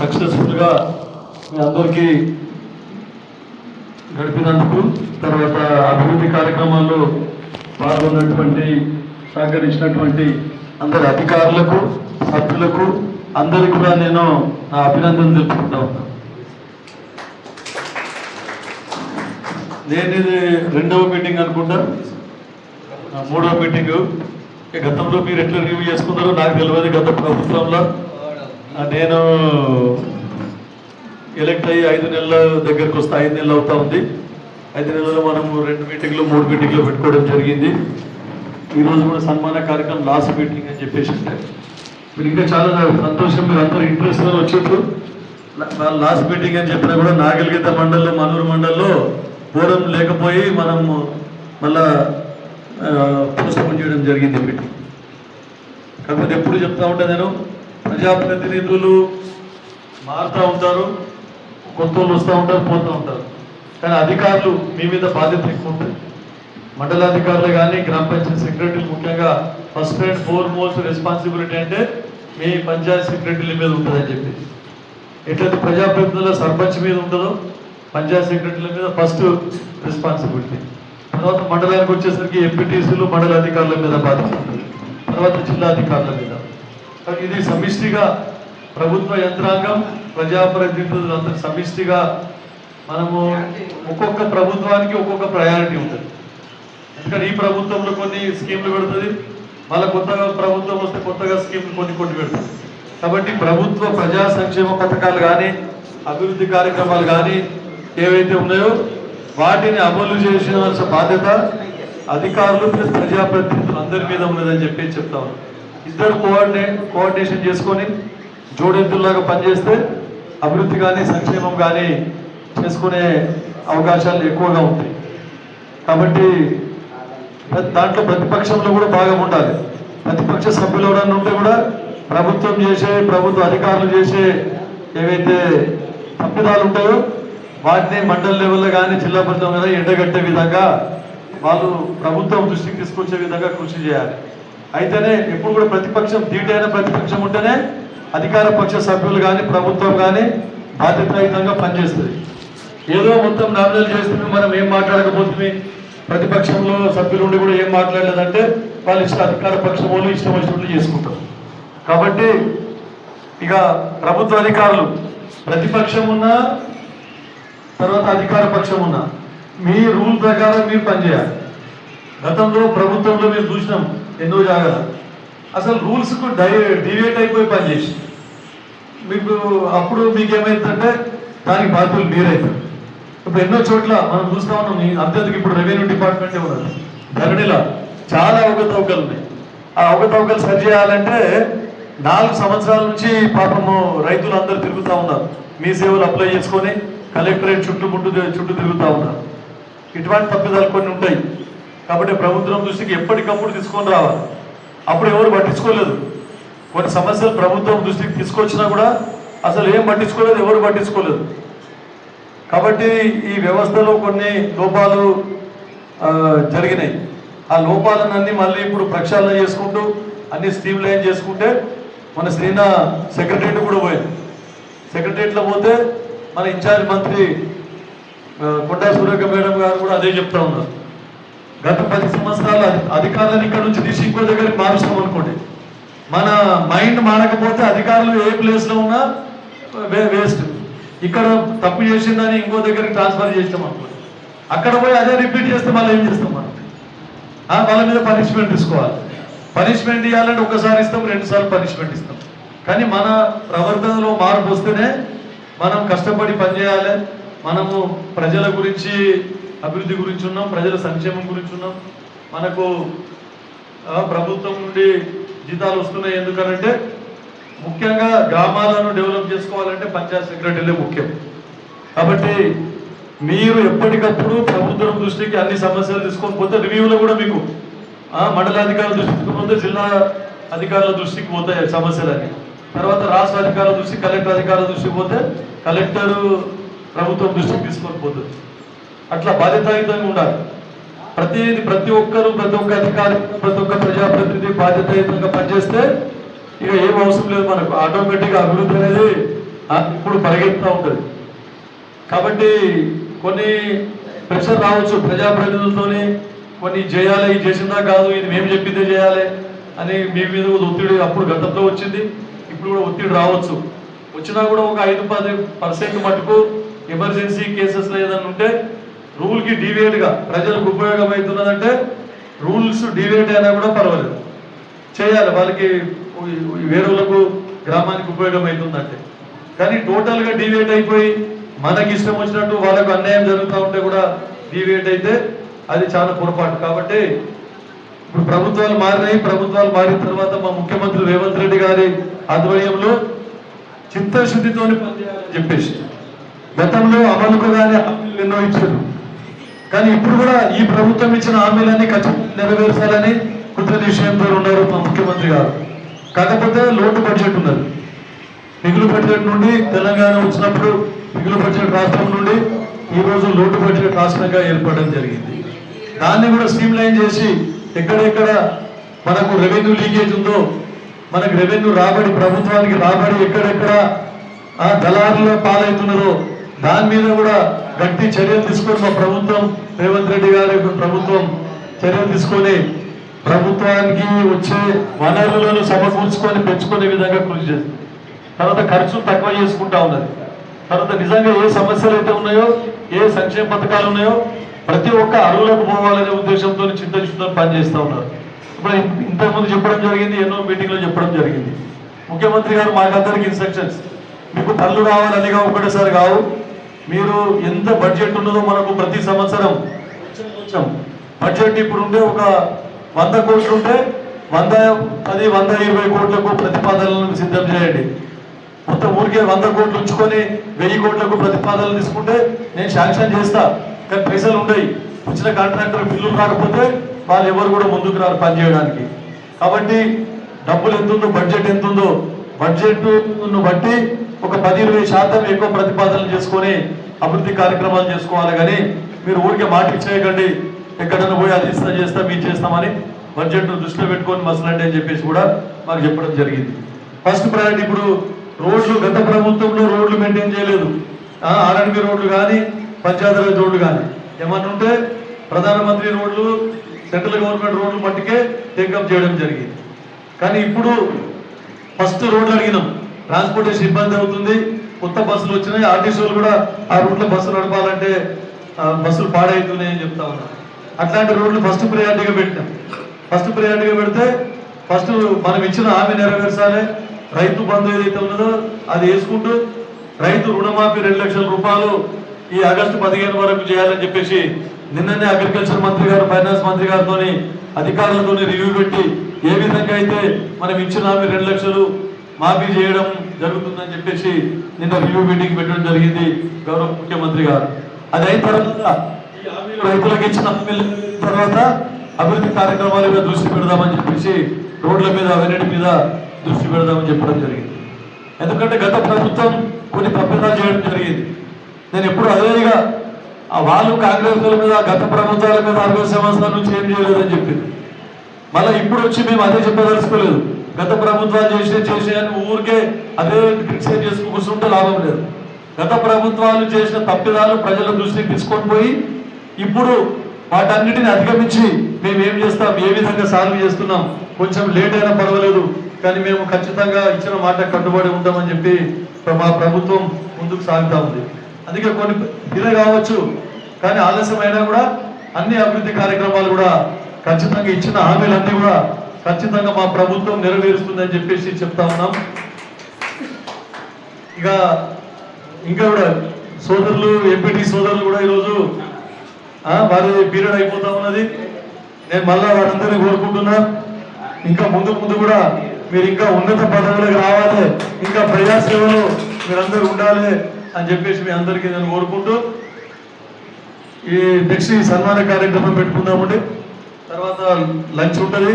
సక్సెస్ఫుల్గా మీ అందరికీ గడిపినందుకు తర్వాత అభివృద్ధి కార్యక్రమాల్లో పాల్గొన్నటువంటి సహకరించినటువంటి అందరి అధికారులకు సభ్యులకు అందరికీ కూడా నేను నా అభినందనలు తెలుపుకుంటా ఉన్నాను నేను ఇది రెండవ మీటింగ్ అనుకుంటా. మూడవ మీటింగ్. గతంలో మీరు ఎట్లా రివ్యూ చేసుకున్నారో నాకు తెలియదు గత ప్రభుత్వంలో. నేను ఎలక్ట్ అయ్యి ఐదు నెలల దగ్గరకు వస్తే ఐదు నెలలు అవుతా ఉంది. ఐదు నెలలు మనం రెండు మీటింగ్లు మూడు మీటింగ్లు పెట్టుకోవడం జరిగింది. ఈరోజు కూడా సన్మాన కార్యక్రమం లాస్ట్ మీటింగ్ అని చెప్పేసి మీరు ఇంకా చాలా సంతోషం మీరు అందరూ ఇంట్రెస్ట్గా వచ్చేట్టు లాస్ట్ మీటింగ్ అని చెప్పినా కూడా నాగలిగిత మండల్లో మనూరు మండల్లో బోరం లేకపోయి మనము మళ్ళా పోస్ట్పోన్ చేయడం జరిగింది మీటింగ్ కాకపోతే ఎప్పుడు చెప్తా ఉంటా నేను ప్రజాప్రతినిధులు మారుతూ ఉంటారు కొత్త వాళ్ళు వస్తూ ఉంటారు పోతూ ఉంటారు. కానీ అధికారులు మీ మీద బాధ్యత ఎక్కువ ఉంటుంది. మండలాధికారులు కానీ గ్రామ పంచాయతీ సెక్రటరీలు ముఖ్యంగా first and foremost responsibility అంటే మీ పంచాయతీ సెక్రటరీల మీద ఉంటుందని చెప్పి. ఎట్లయితే ప్రజాప్రతినిధుల సర్పంచ్ మీద ఉంటుందో పంచాయతీ సెక్రటరీల మీద ఫస్ట్ రెస్పాన్సిబిలిటీ. తర్వాత మండలానికి వచ్చేసరికి ఎంపీటీసీలు మండల అధికారుల మీద బాధ్యత తర్వాత జిల్లా అధికారుల మీద. ఇది సమిష్టిగా ప్రభుత్వ యంత్రాంగం ప్రజాప్రతినిధులందరూ సమిష్టిగా మనము ఒక్కొక్క ప్రభుత్వానికి ఒక్కొక్క ప్రయారిటీ ఉంటుంది. ఎందుకంటే ఈ ప్రభుత్వంలో కొన్ని స్కీమ్లు పెడుతుంది మళ్ళీ కొత్తగా ప్రభుత్వం వస్తే కొత్తగా స్కీమ్లు కొన్ని కొన్ని పెడుతుంది. కాబట్టి ప్రభుత్వ ప్రజా సంక్షేమ పథకాలు కానీ అభివృద్ధి కార్యక్రమాలు కానీ ఏవైతే ఉన్నాయో వాటిని అమలు చేసిన బాధ్యత అధికారులు ప్లస్ ప్రజాప్రతినిధులు అందరి మీద ఉన్నదని చెప్పి చెప్తా ఉన్నాను. ఇద్దరు కోఆర్డినే కోఆర్డినేషన్ చేసుకొని జోడెద్దుల్లాగా పనిచేస్తే అభివృద్ధి కానీ సంక్షేమం కానీ చేసుకునే అవకాశాలు ఎక్కువగా ఉంటాయి. కాబట్టి దాంట్లో ప్రతిపక్షంలో కూడా భాగం ఉండాలి. ప్రతిపక్ష సభ్యులు ఎవరైనా ఉంటే కూడా ప్రభుత్వం చేసే ప్రభుత్వ అధికారులు చేసే ఏవైతే తప్పిదాలు ఉంటాయో వాటిని మండల లెవెల్లో కానీ జిల్లా పరిషత్ ఎండగట్టే విధంగా వాళ్ళు ప్రభుత్వం దృష్టికి తీసుకొచ్చే విధంగా కృషి చేయాలి. అయితేనే ఎప్పుడు కూడా ప్రతిపక్షం ధీటైన ప్రతిపక్షం ఉంటేనే అధికార పక్ష సభ్యులు కానీ ప్రభుత్వం కానీ బాధ్యతాయుతంగా పనిచేస్తుంది. ఏదో మొత్తం నామినల్ చేస్తుంది మనం ఏం మాట్లాడకపోతుంది? ప్రతిపక్షంలో సభ్యులు ఉండి కూడా ఏం మాట్లాడలేదంటే వాళ్ళు ఇష్ట అధికార పక్షం వాళ్ళు ఇష్టం వచ్చినట్లు చేసుకుంటారు. కాబట్టి ఇక ప్రభుత్వ అధికారులు ప్రతిపక్షం ఉన్నా తర్వాత అధికార పక్షం ఉన్నా మీ రూల్ ప్రకారం మీరు పనిచేయాలి. గతంలో ప్రభుత్వంలో మేము చూసినాం ఎన్నో జాగ్రత్త అసలు రూల్స్కు డై డివేట్ అయిపోయి పనిచేసి మీకు అప్పుడు మీకు ఏమైందంటే దానికి బాధ్యులు మీరైతారు ఇప్పుడు ఎన్నో చోట్ల మనం చూస్తా ఉన్నాం ఈ అత్యధిక ఇప్పుడు రెవెన్యూ డిపార్ట్మెంటే ఉన్నది. ధరణిలో చాలా అవకతవకలు ఉన్నాయి. ఆ అవకతవకలు సరి చేయాలంటే నాలుగు సంవత్సరాల నుంచి పాపము రైతులు అందరూ తిరుగుతూ ఉన్నారు. మీ సేవలు అప్లై చేసుకొని కలెక్టరేట్ చుట్టుముట్టు చుట్టూ తిరుగుతూ ఉన్నారు. ఇటువంటి తప్పిదాలు కొన్ని ఉంటాయి. కాబట్టి ప్రభుత్వం దృష్టికి ఎప్పటికప్పుడు తీసుకొని రావాలి. అప్పుడు ఎవరు పట్టించుకోలేదు. కొన్ని సమస్యలు ప్రభుత్వం దృష్టికి తీసుకొచ్చినా కూడా అసలు ఏం పట్టించుకోలేదు ఎవరు పట్టించుకోలేదు. కాబట్టి ఈ వ్యవస్థలో కొన్ని లోపాలు జరిగినాయి. ఆ లోపాలన్నీ మళ్ళీ ఇప్పుడు ప్రక్షాళన చేసుకుంటూ అన్ని స్ట్రీమ్ లైన్ చేసుకుంటే మన శ్రీనా సెక్రటరియట్ కూడా పోయింది సెక్రటరియట్లో పోతే మన ఇన్ఛార్జ్ మంత్రి ఆ, కొండా మేడం గారు కూడా అదే చెప్తా ఉన్నారు. గత పది సంవత్సరాలు అధికారులను ఇక్కడ నుంచి తీసి ఇంకో దగ్గరికి మారుస్తాం అనుకోండి. మన మైండ్ మారకపోతే అధికారులు ఏ ప్లేస్లో ఉన్నా వే వేస్ట్ ఇక్కడ తప్పు చేసిందని ఇంకో దగ్గరికి ట్రాన్స్ఫర్ చేస్తాం అనుకోండి. అక్కడ పోయి అదే రిపీట్ చేస్తే మళ్ళీ ఏం చేస్తాం మనం? ఆ, వాళ్ళ మీద పనిష్మెంట్ తీసుకోవాలి. పనిష్మెంట్ ఇవ్వాలంటే ఒకసారి ఇస్తాం రెండుసార్లు పనిష్మెంట్ ఇస్తాం. కానీ మన ప్రవర్తనలో మార్పు వస్తేనే మనం కష్టపడి పనిచేయాలి. మనము ప్రజల గురించి అభివృద్ధి గురించి ఉన్నాం ప్రజల సంక్షేమం గురించి ఉన్నాం. మనకు ప్రభుత్వం నుండి జీతాలు వస్తున్నాయి ఎందుకనంటే ముఖ్యంగా గ్రామాలను డెవలప్ చేసుకోవాలంటే పంచాయత్ సెక్రటరీలే ముఖ్యం. కాబట్టి మీరు ఎప్పటికప్పుడు ప్రభుత్వం దృష్టికి అన్ని సమస్యలు తీసుకొని పోతే రివ్యూలో కూడా మీకు ఆ, మండలాధికారుల దృష్టికి పోతే జిల్లా అధికారుల దృష్టికి పోతాయి సమస్యలన్నీ. తర్వాత రాష్ట్ర అధికారుల దృష్టి కలెక్టర్ అధికారుల దృష్టికి పోతే కలెక్టర్ ప్రభుత్వం దృష్టికి తీసుకొని పోతుంది. అట్లా బాధ్యతాయుతంగా ఉండాలి. ప్రతిది ప్రతి ఒక్కరు ప్రతి ఒక్క అధికారి ప్రతి ఒక్క ప్రజాప్రతినిధి బాధ్యతాయుతంగా పనిచేస్తే ఇక ఏం అవసరం లేదు మనకు. ఆటోమేటిక్గా అభివృద్ధి అనేది ఇప్పుడు పరిగెత్తుతూ ఉంటుంది. కాబట్టి కొన్ని ప్రెషర్ రావచ్చు. ప్రజాప్రతినిధులతోని కొన్ని చేయాలి ఇది చేసిందా కాదు ఇది మేము చెప్పిందే చేయాలి అని మీ మీద కూడా ఒత్తిడి అప్పుడు గతంలో వచ్చింది. ఇప్పుడు కూడా ఒత్తిడి రావచ్చు. వచ్చినా కూడా ఒక ఐదు పది పర్సెంట్ మటుకు ఎమర్జెన్సీ కేసెస్లో ఏదైనా ఉంటే రూల్కి డీవియేట్గా ప్రజలకు ఉపయోగం అవుతున్నదంటే రూల్స్ డివేట్ అయినా కూడా పర్వాలేదు. చేయాలి. వాళ్ళకి వేరులకు గ్రామానికి ఉపయోగం అవుతుందంటే కానీ టోటల్గా డివేట్ అయిపోయి మనకి ఇష్టం వచ్చినట్టు వాళ్ళకు అన్యాయం జరుగుతూ ఉంటే కూడా డివేట్ అయితే అది చాలా పొరపాటు. కాబట్టి ఇప్పుడు ప్రభుత్వాలు మారినాయి. ప్రభుత్వాలు మారిన తర్వాత మా ముఖ్యమంత్రి రేవంత్ రెడ్డి గారి ఆధ్వర్యంలో చిత్తశుద్ధితోనే పనిచేయాలని చెప్పేసి గతంలో అమలుకు కానీ హామీలు ఎన్నో ఇచ్చారు. కానీ ఇప్పుడు కూడా ఈ ప్రభుత్వం ఇచ్చిన హామీలన్నీ ఖచ్చితంగా నెరవేర్చాలని కృత నిశ్చయంతో ఉన్నారు మా ముఖ్యమంత్రి గారు. కాకపోతే లోటు బడ్జెట్ ఉన్నది. మిగులు బడ్జెట్ నుండి తెలంగాణ వచ్చినప్పుడు మిగులు బడ్జెట్ రాష్ట్రం నుండి ఈ రోజు లోటు బడ్జెట్ రాష్ట్రంగా ఏర్పడడం జరిగింది. దాన్ని కూడా స్ట్రీమ్లైన్ చేసి ఎక్కడెక్కడ మనకు రెవెన్యూ లీకేజ్ ఉందో మనకు రెవెన్యూ రాబడి ప్రభుత్వానికి రాబడి ఎక్కడెక్కడ ఆ దళారుల పాలవుతున్నదో దాని మీద కూడా గట్టి చర్యలు తీసుకొని మా ప్రభుత్వం రేవంత్ రెడ్డి గారి ప్రభుత్వం చర్యలు తీసుకొని ప్రభుత్వానికి వచ్చే వనరులను సమకూర్చుకొని పెంచుకునే విధంగా కృషి చేస్తుంది తర్వాత ఖర్చు తక్కువ చేసుకుంటా ఉన్నది తర్వాత నిజంగా ఏ సమస్యలు అయితే ఉన్నాయో ఏ సంక్షేమ పథకాలు ఉన్నాయో ప్రతి ఒక్క అరువులకు పోవాలనే ఉద్దేశంతో చింతచితో పనిచేస్తూ ఉన్నారు. ఇప్పుడు ఇంతకుముందు చెప్పడం జరిగింది ఎన్నో మీటింగ్లో చెప్పడం జరిగింది. ముఖ్యమంత్రి గారు మాకందరికి ఇన్స్ట్రక్షన్స్. మీకు పనులు రావాలని ఒకటేసారి కావు. మీరు ఎంత బడ్జెట్ ఉన్నదో మనకు ప్రతి సంవత్సరం. కొంచెం బడ్జెట్ ఇప్పుడు ఉండే ఒక వంద కోట్లు ఉంటే వంద పది వంద ఇరవై కోట్లకు ప్రతిపాదనలను సిద్ధం చేయండి. మొత్తం ఊరికే వంద కోట్లు ఉంచుకొని వెయ్యి కోట్లకు ప్రతిపాదనలు తీసుకుంటే నేను శాంక్షన్ చేస్తా. కానీ పైసలు ఉండయి. వచ్చిన కాంట్రాక్టర్ బిల్లులు రాకపోతే వాళ్ళు ఎవరు కూడా ముందుకు రారు పనిచేయడానికి కాబట్టి డబ్బులు ఎంత ఉందో బడ్జెట్ ఎంత ఉందో బడ్జెట్ బట్టి ఒక పది ఇరవై శాతం ఎక్కువ ప్రతిపాదనలు చేసుకొని అభివృద్ధి కార్యక్రమాలు చేసుకోవాలి కానీ మీరు ఊరికే మాట ఇచ్చేయకండి. ఎక్కడన్నా పోయి అది ఇస్తా చేస్తాం ఇది చేస్తామని బడ్జెట్ను దృష్టిలో పెట్టుకొని మసలండి అని చెప్పేసి కూడా మాకు చెప్పడం జరిగింది. ఫస్ట్ ప్రయారిటీ ఇప్పుడు రోడ్లు గత ప్రభుత్వంలో రోడ్లు మెయింటైన్ చేయలేదు. ఆర్ఎండ్బి రోడ్లు కానీ పంచాయతీరాజ్ రోడ్లు కానీ. ఏమన్నా ఉంటే ప్రధానమంత్రి రోడ్లు సెంట్రల్ గవర్నమెంట్ రోడ్లు మట్టుకే టేకప్ చేయడం జరిగింది. కానీ ఇప్పుడు ఫస్ట్ రోడ్లు అడిగినాం. ట్రాన్స్పోర్టేషన్ ఇబ్బంది అవుతుంది. కొత్త బస్సులు వచ్చినాయి. ఆర్టీసీలు కూడా ఆ రూట్లో బస్సులు నడపాలంటే బస్సులు పాడవుతున్నాయి అని చెప్తా ఉన్నారు. అట్లాంటి రోడ్లు ఫస్ట్ ప్రయారిటీగా పెట్టినాం. ఫస్ట్ ప్రయారిటీగా పెడితే ఫస్ట్ మనం ఇచ్చిన హామీ నెరవేర్చాలి. రైతు బంధు ఏదైతే ఉన్నదో అది వేసుకుంటూ రైతు రుణమాఫీ రెండు లక్షల రూపాయలు ఈ ఆగస్టు పదిహేను వరకు చేయాలని చెప్పేసి నిన్ననే అగ్రికల్చర్ మంత్రి గారు ఫైనాన్స్ మంత్రి గారితో అధికారులతో రివ్యూ పెట్టి ఏ విధంగా అయితే మనం ఇచ్చిన హామీ రెండు లక్షలు మాఫీ చేయడం జరుగుతుందని చెప్పేసి నిన్న రివ్యూ మీటింగ్ పెట్టడం జరిగింది గౌరవ ముఖ్యమంత్రి గారు. అది అయిన తర్వాత ఈ హామీలు రైతులకు ఇచ్చిన హామీల తర్వాత అభివృద్ధి కార్యక్రమాల మీద దృష్టి పెడదామని చెప్పేసి రోడ్ల మీద అవన్నిటి మీద దృష్టి పెడదామని చెప్పడం జరిగింది. ఎందుకంటే గత ప్రభుత్వం కొన్ని తప్పిదాలు చేయడం జరిగింది. నేను ఎప్పుడు అదేగా వాళ్ళు కాంగ్రెస్ వాళ్ళ మీద గత ప్రభుత్వాల మీద అరవై సంవత్సరాల నుంచి ఏం చేయలేదని చెప్పింది. మళ్ళీ ఇప్పుడు వచ్చి మేము అదే చెప్పదలుచుకోలేదు. గత ప్రభుత్వాలు చేసే చేసే ఊరికే అదే క్రిటిసైజ్ చేసుకుని కూర్చుంటే లాభం లేదు. గత ప్రభుత్వాలు చేసిన తప్పిదాలు ప్రజల దృష్టికి తీసుకొని పోయి ఇప్పుడు వాటన్నిటిని అధిగమించి మేము ఏం చేస్తాం? ఏ విధంగా సాల్వ్ చేస్తున్నాం? కొంచెం లేట్ అయినా పర్వాలేదు కానీ మేము ఖచ్చితంగా ఇచ్చిన మాట కట్టుబడి ఉంటామని చెప్పి మా ప్రభుత్వం ముందుకు సాగుతా ఉంది. అందుకే కొన్ని ఇదే కావచ్చు కానీ ఆలస్యమైనా కూడా అన్ని అభివృద్ధి కార్యక్రమాలు కూడా ఖచ్చితంగా ఇచ్చిన హామీలన్నీ కూడా ఖచ్చితంగా మా ప్రభుత్వం నెరవేరుస్తుందని చెప్పేసి చెప్తా ఉన్నాం. ఇక ఇంకా కూడా సోదరులు ఎంపీటీ సోదరులు కూడా ఈరోజు వారి పీరియడ్ అయిపోతా ఉన్నది. నేను మళ్ళా వారందరినీ కోరుకుంటున్నా. ఇంకా ముందు ముందు కూడా మీరు ఇంకా ఉన్నత పదవులకు రావాలి. ఇంకా ప్రజాసేవలో మీరందరూ ఉండాలి అని చెప్పేసి మీ అందరికీ నేను కోరుకుంటూ ఈ నెక్స్ట్ ఈ సన్మాన కార్యక్రమం పెట్టుకుందామండి. తర్వాత లంచ్ ఉంటుంది.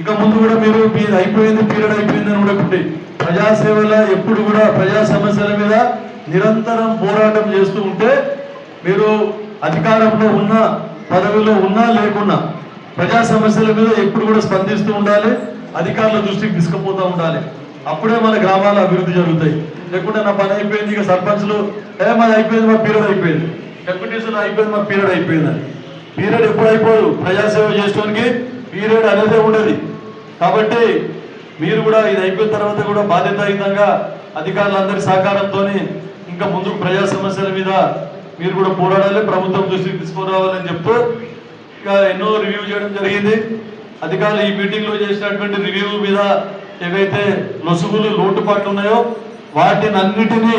ఇక ముందు కూడా మీరు మీరు అయిపోయింది పీరియడ్ అయిపోయింది అని కూడా ఇప్పుడు ప్రజాసేవల ఎప్పుడు కూడా ప్రజా సమస్యల మీద నిరంతరం పోరాటం చేస్తూ ఉంటే మీరు అధికారంలో ఉన్న పదవిలో ఉన్నా లేకున్నా ప్రజా సమస్యల మీద ఎప్పుడు కూడా స్పందిస్తూ ఉండాలి అధికారుల దృష్టికి తీసుకుపోతూ ఉండాలి. అప్పుడే మన గ్రామాల అభివృద్ధి జరుగుతాయి. లేకుంటే నా పని అయిపోయింది ఇక సర్పంచ్లు ఏ మాది అయిపోయింది మా పీరియడ్ అయిపోయింది. డెప్యూటీసులు అయిపోయింది మా పీరియడ్ అయిపోయింది అని పీరియడ్ ఎప్పుడు అయిపోదు ప్రజాసేవ చేసుకోవడానికి పీరియడ్ అనేది ఉండదు. కాబట్టి మీరు కూడా ఇది అయిపోయిన తర్వాత కూడా బాధ్యతాయుతంగా అధికారులందరి సహకారంతో ఇంకా ముందుకు ప్రజా సమస్యల మీద మీరు కూడా పోరాడాలి ప్రభుత్వం దృష్టికి తీసుకురావాలని చెప్తూ ఇంకా ఎన్నో రివ్యూ చేయడం జరిగింది. అధికారులు ఈ మీటింగ్లో చేసినటువంటి రివ్యూ మీద ఏవైతే లొసుగులు లోటుపాట్లు ఉన్నాయో వాటిని అన్నిటినీ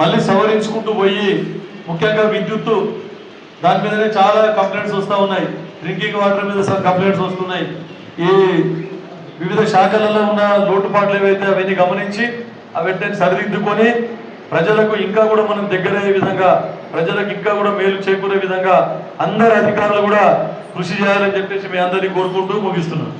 మళ్ళీ సవరించుకుంటూ పోయి ముఖ్యంగా విద్యుత్తు దాని మీదనే చాలా కంప్లైంట్స్ వస్తూ ఉన్నాయి. డ్రింకింగ్ వాటర్ మీద కంప్లైంట్స్ వస్తున్నాయి. ఈ వివిధ శాఖలలో ఉన్న లోటుపాట్లు ఏవైతే అవన్నీ గమనించి అవన్నీ సరిదిద్దుకొని ప్రజలకు ఇంకా కూడా మనం దగ్గరయ్యే విధంగా ప్రజలకు ఇంకా కూడా మేలు చేకూరే విధంగా అందరి అధికారులు కూడా కృషి చేయాలని చెప్పేసి మీ అందరినీ కోరుకుంటూ ముగిస్తున్నాను.